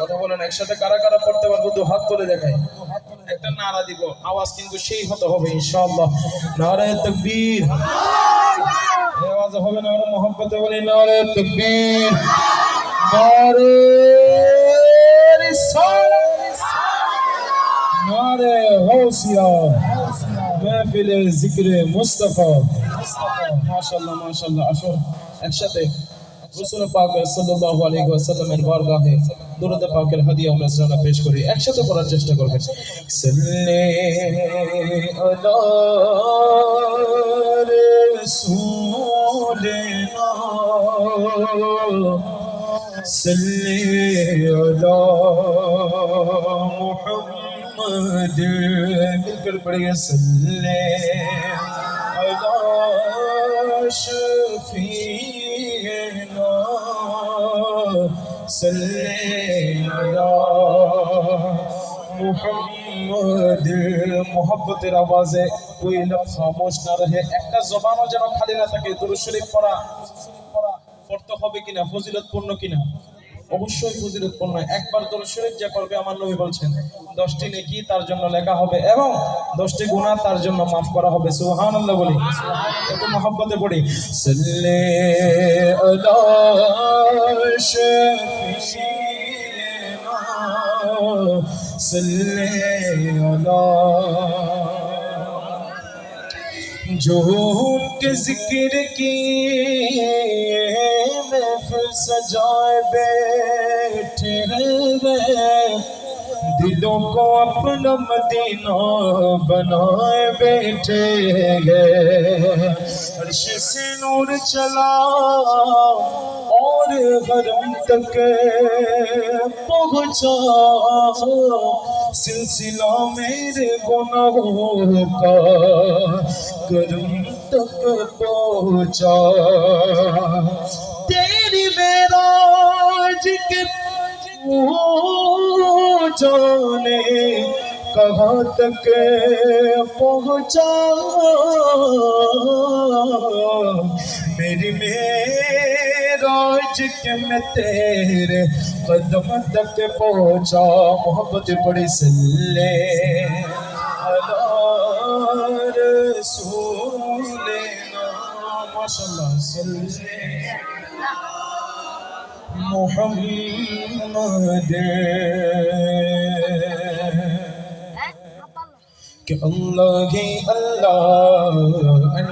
কথা বলেন একসাথে কারা কারা করতে পারব? দু হাত তুলে দেখাই। একটা নারা দিব আওয়াজ কিন্তু সেই হতে হবে নারায় তকবীর। আওয়াজ হবে না বলি নারায় তকবীর। নারে নারে আসো একসাথে। রসুল পাক সাল্লাল্লাহু আলাইহি ওয়াসাল্লামের বরগাহে দুরুদ পাকের হাদিয়া আমরা সালানা পেশ করি, একসাথে পড়ার চেষ্টা করবেন। সাল্লি আলা রাসূলিনা সাল্লি আলা মুহাম্মদ মোহাব্বতের আওয়াজে কোই লোক খামোশ না রহে একটা জবানও যেন খালি না থাকে দুরূদ শরীফ পড়া, পড়তে হবে কিনা, ফজিলতপূর্ণ কিনা? অবশ্যই ফজিলতপূর্ণ। একবার দরুদ শরীফ যে পড়বে আমার নবী বলছেন, দশটি নেকি তার জন্য লেখা হবে এবং দশটি গুণা তার জন্য মাফ করা হবে। সুবহানাল্লাহ বলি। একটু মহব্বতে পড়ি। يمشينا صلينا جھوٹ ذکر کی محفل سجائے بیٹھے ہوئے दिलों को अपना मदीना बनाए बैठे हैं। अर्श से नूर चला और हरम तक पहुँचा। सिलसिला मेरे गुनाहों का करम तक पहुँचा। तेरी मेराज के जाने कहाँ तक पहुंचा मेरी मेराज के मैं तेरे कदम तक पहुंचा मोहब्बत बड़ी सल्ले अला रसूलिना माशाल्लाह सल्ले محمد کہ اللہ ہی اللہ